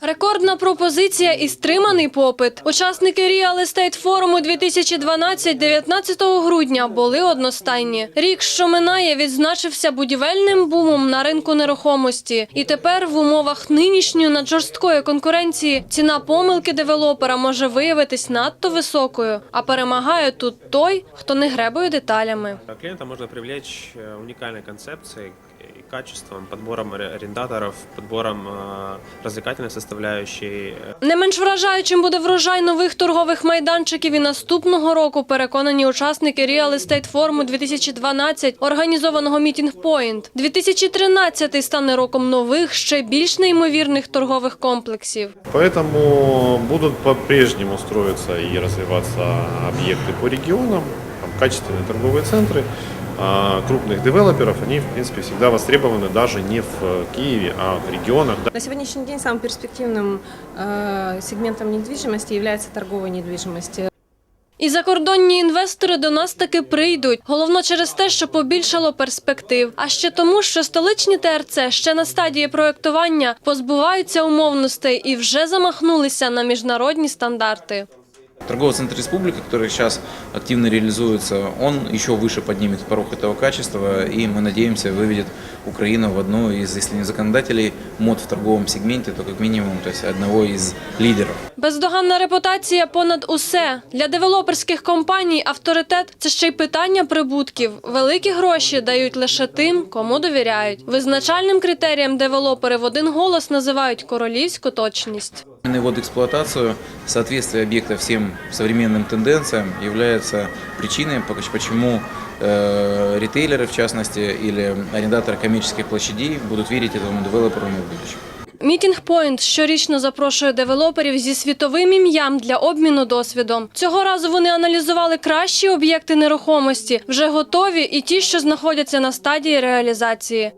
Рекордна пропозиція і стриманий попит. Учасники Real Estate форуму 2012 19 грудня були одностайні. Рік, що минає, відзначився будівельним бумом на ринку нерухомості. І тепер в умовах нинішньої наджорсткої конкуренції ціна помилки девелопера може виявитись надто високою, а перемагає тут той, хто не гребує деталями. Клиента можно привлечь э, уникальной концепцией качеством, подбором аре- арендаторов, подбором э, развлекательной составляющей. э, Не менш вражаючим буде врожай нових торгових майданчиків і наступного року. Переконані учасники Real Estate форуму 2012, організованого Meeting Point. 2013 стане роком нових, ще більш неймовірних торгових комплексів. Поэтому будут по-прежнему строиться и развиваться объекты по регионам, там, качественные торговые центры. А крупных девелоперов, они, в принципе, всегда востребованы даже не в э, Киеве, а в регионах. На сегодняшний день самым перспективным э, сегментом недвижимости является торговая недвижимость. І закордонні інвестори до нас таки прийдуть. Головно через те, що побільшало перспектив. А ще тому, що столичні ТРЦ ще на стадії проєктування позбуваються умовностей і вже замахнулися на міжнародні стандарти. Торговый центр республика, который сейчас активно реализуется, он еще выше поднимет порог этого качества, и мы надеемся выведет Украину в одну из, если не законодателей, мод в торговом сегменте, то как минимум, то есть одного из лидеров. Бездоганна репутація понад усе для девелоперських компаній. Авторитет це ще й питання прибутків. Великі гроші дають лише тим, кому довіряють. Визначальним критерієм девелопери в один голос називають королівську точність. Именно вот эксплуатацию, соответствие объекта всем современным тенденциям является причиной, по- почему э, ритейлеры, в частности, или арендаторы коммерческих площадей будут верить этому девелоперу на будущее. Мітінг Пойнт щорічно запрошує девелоперів зі світовим ім'ям для обміну досвідом. Цього разу вони аналізували кращі об'єкти нерухомості, вже готові і ті, що знаходяться на стадії реалізації.